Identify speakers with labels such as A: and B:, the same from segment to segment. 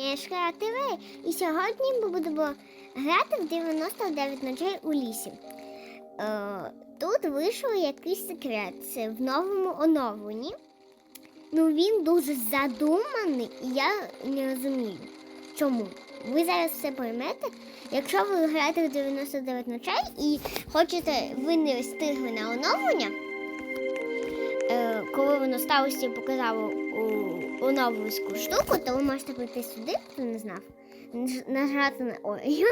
A: Я ТВ, і сьогодні ми будемо грати в 99 ночей у лісі. Е, тут вийшов якийсь секрет. Це в новому оновленні. Ну він дуже задуманий, і я не розумію, чому. Ви зараз все поймете. Якщо ви граєте в 99 ночей і хочете, ви не встигли на оновлення, е, коли воно сталося і показало у, у нову штуку, то ви можете прийти сюди, хто не знав. наж- Нажати на ой,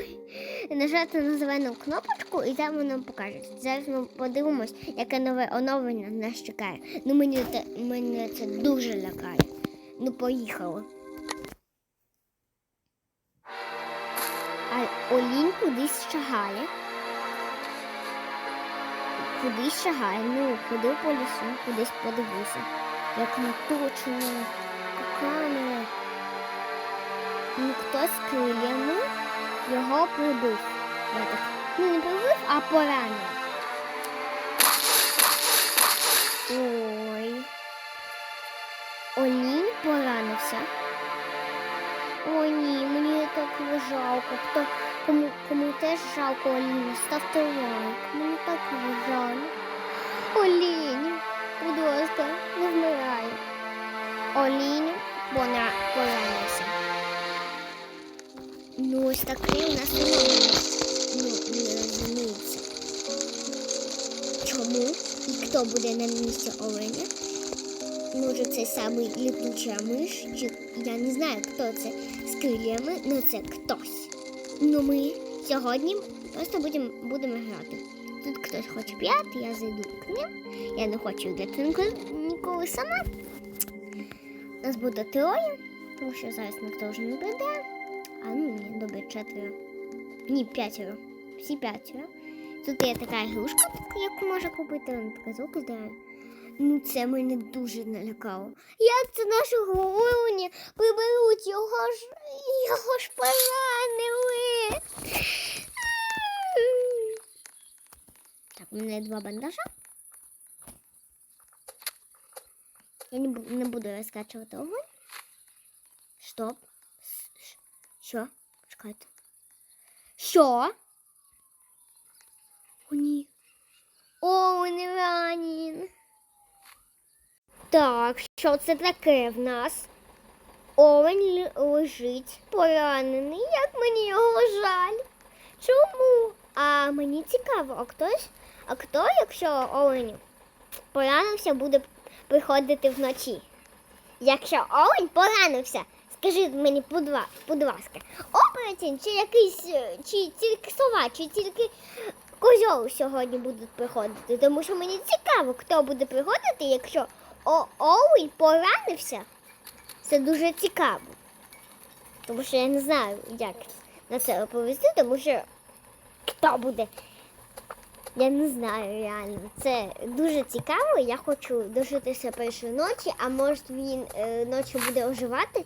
A: нажати на зелену кнопочку і там воно покаже. Зараз ми подивимось, яке нове оновлення нас чекає. Ну мені це, мене це дуже лякає. Ну поїхали. А Олінь кудись шагає. Кудись шагає. Ну, ходив по лісу, кудись подивився. Як наточено, камера. Ну, хтось крильями його прибив. Ну не прибив, а поранив. Ой. Олінь поранився. О, ні, мені так жалко. Хто кому, кому теж жалко Оліну, ставте лайк. Мені так жаль. Олінь, будь ласка, не вмирай. Олінь поранився. Ну, ось такий у нас. Ну, не розуміється. Чому і хто буде на місці Оленя? Може, це самий літуча миш, чи я не знаю, хто це з крильями, але це хтось. Ну ми сьогодні просто будемо будемо грати. Тут хтось хоче п'яти, я зайду к ним. Я не хочу грати ніколи, ніколи сама. Нас буде троє, тому що зараз ніхто вже не прийде. А ну ні, добре, четверо. Ні, п'ятеро. Всі п'ятеро. Тут є така ігрушка, яку можна купити, вона така звук здає. Ну, це мене дуже налякало. Як це нашого головні приберуть його ж його ж поранили. Так, у мене два бандажа. Я не, буду розкачувати огонь. Стоп. Що? Чекайте. Що? О, ні. О, він ранен. Так, що це таке в нас? Овень лежить поранений. Як мені його жаль? Чому? А мені цікаво, а хтось, а хто, якщо олень поранився, буде приходити вночі? Якщо олень поранився, скажіть мені, будь ласка, оборотень чи якийсь, е, чи тільки сова, чи тільки козьол сьогодні будуть приходити? Тому що мені цікаво, хто буде приходити, якщо олень поранився. Це дуже цікаво. Тому що я не знаю, як на це оповісти, тому що хто буде. Я не знаю реально. Це дуже цікаво. Я хочу дожитися першої ночі, а може він е, ночі буде оживати.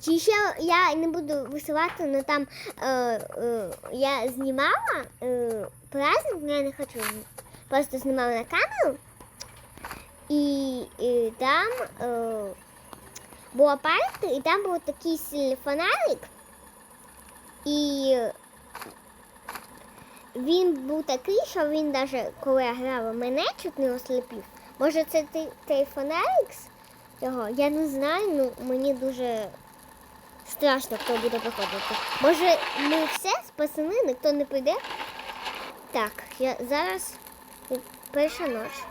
A: Чи ще я не буду висилати, але там е, е, я знімала е, праздник, я не хочу, просто знімала на камеру. І, і там е, була парка, і там був такий фонарик. І він був такий, що він навіть коли я грала, мене чуть не осліпив. Може, це той, той фонарик з? Я не знаю, ну мені дуже страшно, хто буде приходити. Може, ми все спасені, ніхто не прийде. Так, я зараз перша ніч.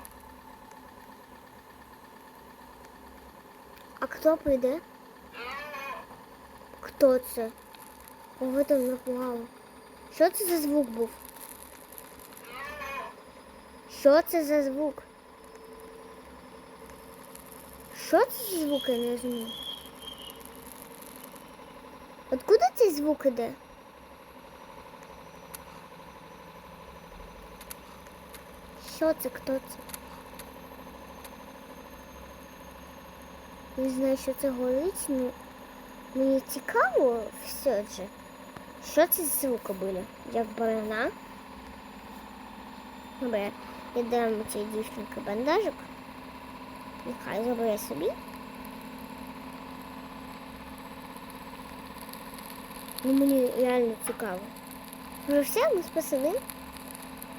A: А хто прийде? Хто це? Кого там напугало? Що це за звук був? Що це за звук? Що це за звук, я не розумію? Откуда цей звук іде? Що це? Хто це? Не знаю, що це горить, ну мені цікаво все же. Що це за звуки були? Як барана? Добре, я дам цій дівчинці бандажик. Нехай забере собі. Ну мені реально цікаво. Вже все, ми спасені.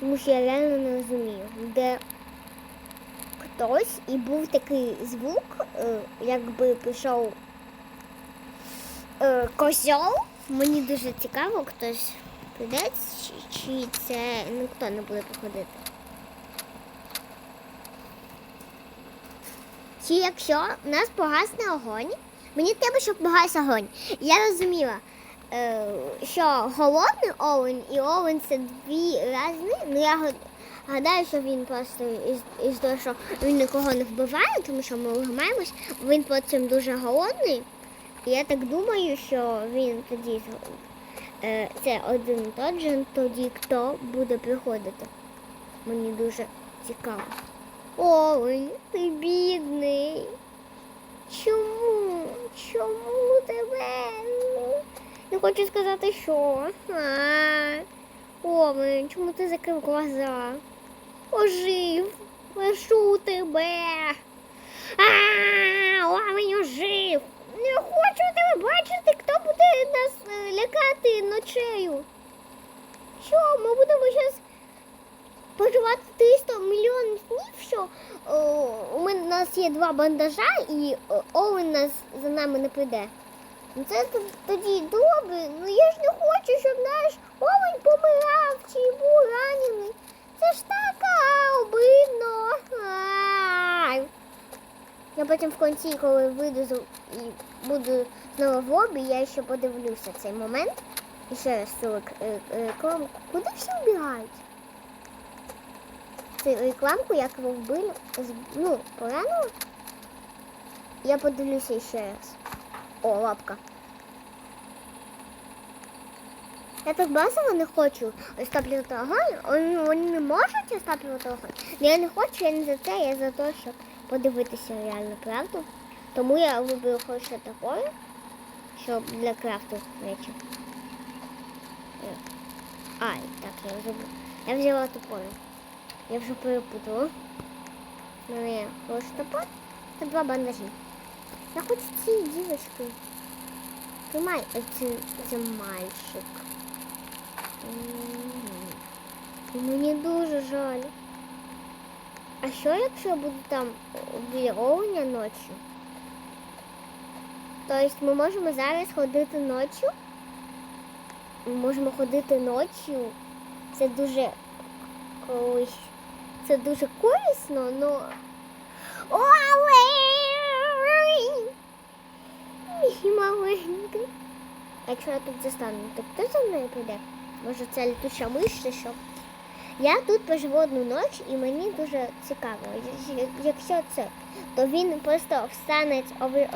A: Тому що я реально не розумію, де хтось і був такий звук, е, якби пішов е, козьол. Мені дуже цікаво, хтось прийде, чи це ніхто не буде походити. Чи якщо в нас погасне огонь, мені треба, щоб погас огонь. Я розуміла, е, що голодний овен і овен це дві різні. Ну я гадаю, що він просто із, із того, що він нікого не вбиває, тому що ми ламаємось, він потім дуже голодний. Я так думаю, що він тоді е, це один же, тоді хто буде приходити. Мені дуже цікаво. Овень, ти бідний. Чому? Чому тебе? Не хочу сказати, що. А, чому ти закрив глаза? Ожив, прошу тебе. А, Овень ожив. Не хочу тебе бачити, хто буде нас е, лякати ночею. Що, ми будемо зараз проживати 300 мільйонів днів, що о, у нас є два бандажа і о, Оуен нас за нами не прийде. Ну це тоді добре. Ну я ж не хочу, щоб наш Оуен помирав чи був ранений. Це ж так обидно. Я потім в кінці, коли вийду і буду знову в лобі, я ще подивлюся цей момент. І ще раз цю е, рекламу. Куди всі вбігають? Цю рекламку, як вбили, ну, поранили. Я подивлюся ще раз. О, лапка. Я так базово не хочу оставлювати огонь. Вони, не можуть оставлювати огонь. Я не хочу, я не за це, я за те, щоб подивитися реально правду. Тому я виберу хоч що таке, щоб для крафту речі. Е. Ай, так, я забув. Я взяла топорик. Я вже перепутала. Мене хороший та два бандажі. Я хочу ці дівочки. Тримай це, це мальчик. М. Мені дуже жаль. А що якщо я буду там біля овня ночі? Тобто ми можемо зараз ходити ночі? Ми можемо ходити ночі. Це дуже колись. Це дуже корисно, но. Олень! Мій маленький. Якщо я тут застану, то хто за мною прийде? Може це летуча миш чи що? Я тут поживу одну ніч і мені дуже цікаво. Якщо- Якщо це, то він просто встане,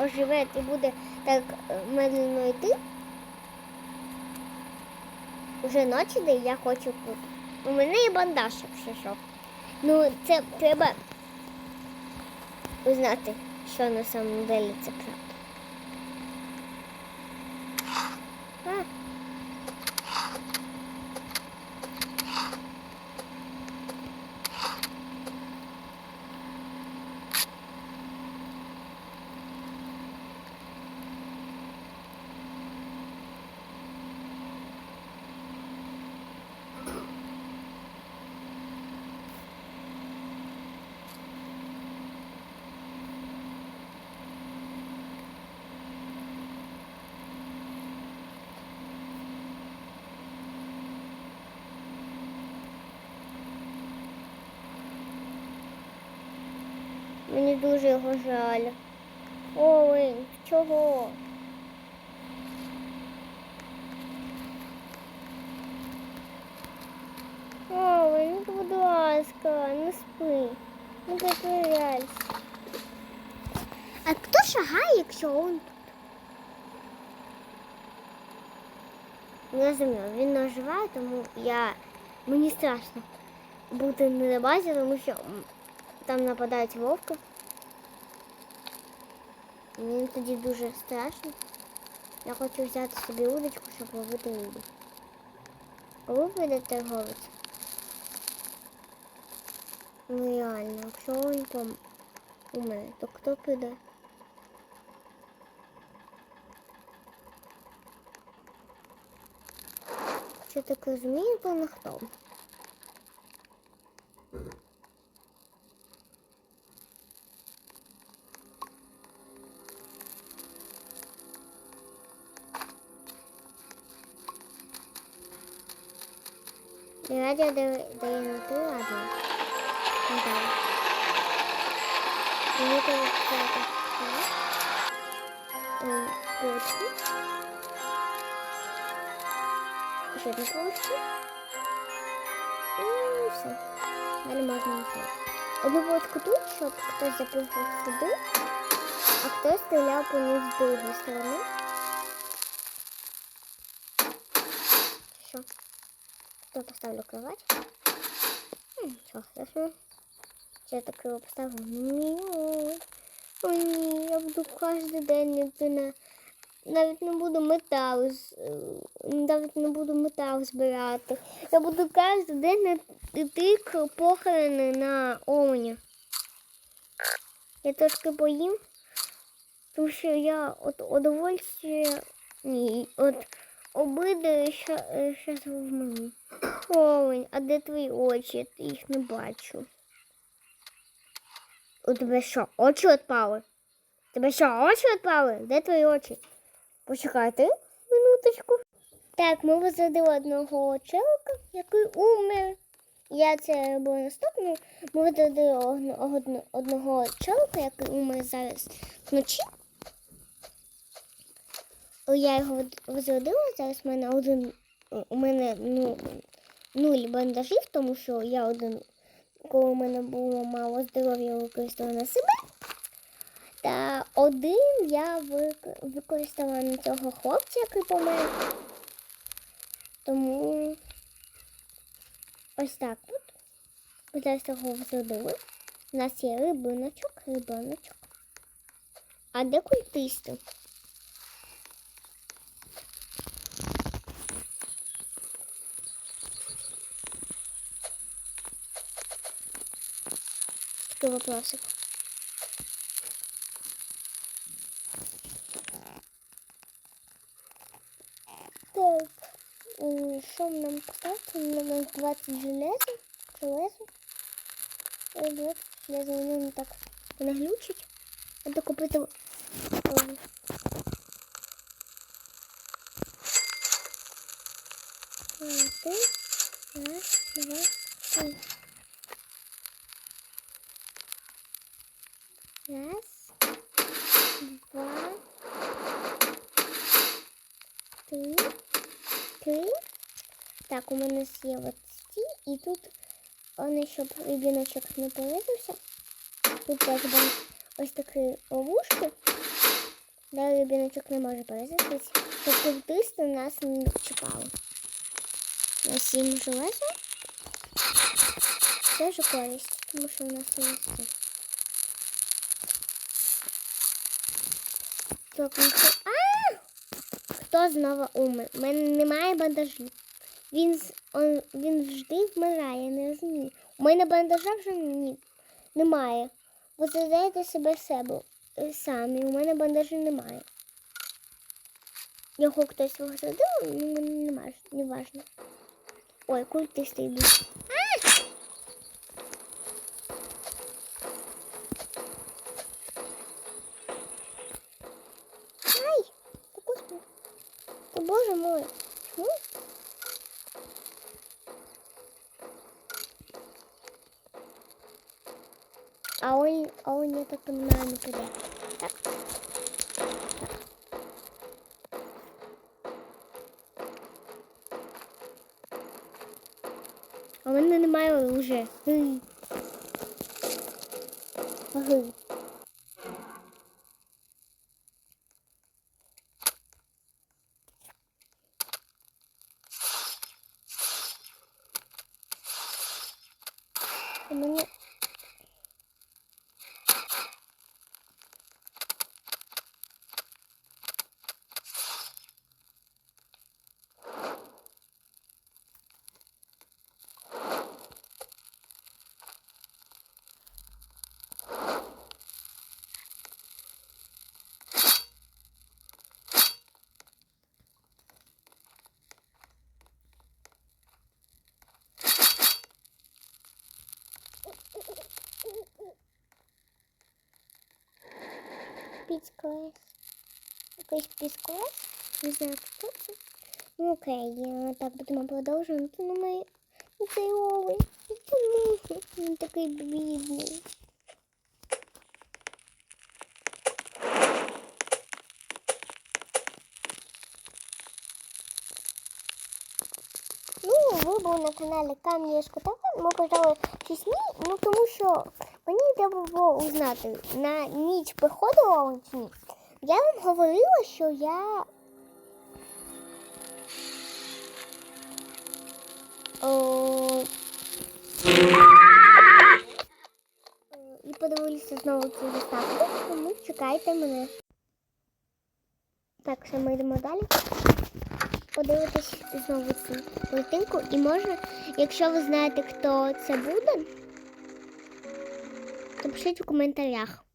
A: оживе і буде так е, медленно йти. Уже ночі, де я хочу тут. У мене є бандаж, якщо що. Ну, це треба узнати, що на самом деле це правда. А. Мені дуже його жаль. Ой, чого? Ой, ну будь ласка, не спи. Не притворяйся. А хто шагає, якщо он тут? Не розумію, він не оживає, тому я... Мені страшно бути на базі, тому що там нападають вовки. Мені тоді дуже страшно. Я хочу взяти собі удочку, щоб ловити рибу. Коли прийде торговець? Ну реально, якщо він там умре, то хто прийде? Що так розумію, певно хто. Радіо дає на ти радіо. Ну так. Мені треба сказати. Почки. Ще одна почка. І все. Далі можна все. Одну почку тут, щоб хтось запихав сюди, а хтось стріляв по ній з другої. Поставлю кровать. Що, хорошо. Я так його поставлю? Ой, ні, я буду кожен день йти на... Навіть не буду метал, е, навіть не буду метал збирати. Я буду кожен день йти похорони на Оуня. Я трошки поїм, тому що я от удовольствие, ні, от обиди зараз в мене. Овень, а де твої очі? Я їх не бачу. У тебе що, очі відпали? Тебе що, очі відпали? Де твої очі? Почекайте минуточку. Так, ми висадили одного челка, який умер. Я це робила наступно. Ми одно- одного челка, який умер зараз вночі. Я його возродила, зараз в мене один у мене ну, нуль бандажів, тому що я один, коли у мене було мало здоров'я, використала на себе. Та один я використала на цього хлопця, який помер. Тому ось так от. Зараз його взродили. У нас є рибиночок, рибиночок. А де культисти? Такий вопросик. Так, м, що нам поставити? Нам 20 железа. Железо. Е, 20 железа, не так не глючить. Треба купити. ем, Один, раз, два, три. Раз, два, три, три. Так, у мене є от ці, і тут вони, щоб рибіночок не порізався. Тут теж буде ось такі ловушки, де рибіночок не може порізатись, щоб культисти нас не чіпали. На сім железо. Це вже користь, тому що у нас є це. Так, ну. А! Хто знову умер? У мене немає бандажів. Він, он, він завжди вмирає, не розумію. У мене бандажа вже ні, немає. Ви задаєте себе себе е, самі. У мене бандажів немає. Його хтось висадив, ну мені немає, не важно. Ой, культисти йдуть. Ай! Та боже мой. Чому? А ой, он, я так понимаю, не піде. Так? А в мене немає. Гй. Гй. У мене Піцклес. Якийсь піцклес. Не знаю, хто це. Ну окей, так будемо продовжувати. Ну ми ну, цей овень. Він такий бідний. Ну, ви були на каналі Кам'яшко та ми казали щось ні, ну тому що мені треба було узнати, на ніч приходила он чи ні. Я вам говорила, що я. О... Е, І подивилися знову цю заставку, тому чекайте мене. Так, все, ми йдемо далі подивитись знову цю картинку. І може, якщо ви знаєте, хто це буде, то пишіть у коментарях.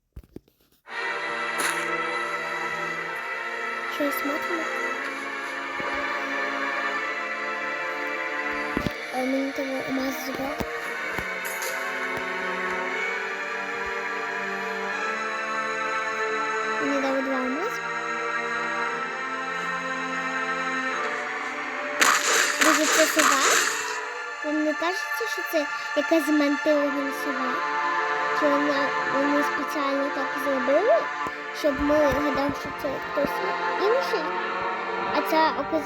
A: Що смотримо? Е, Мені того маз забрати. Що це якась змантилена сова? Чи вона, вони спеціально так зробили, щоб ми гадали, що це хтось інший? А це оказа,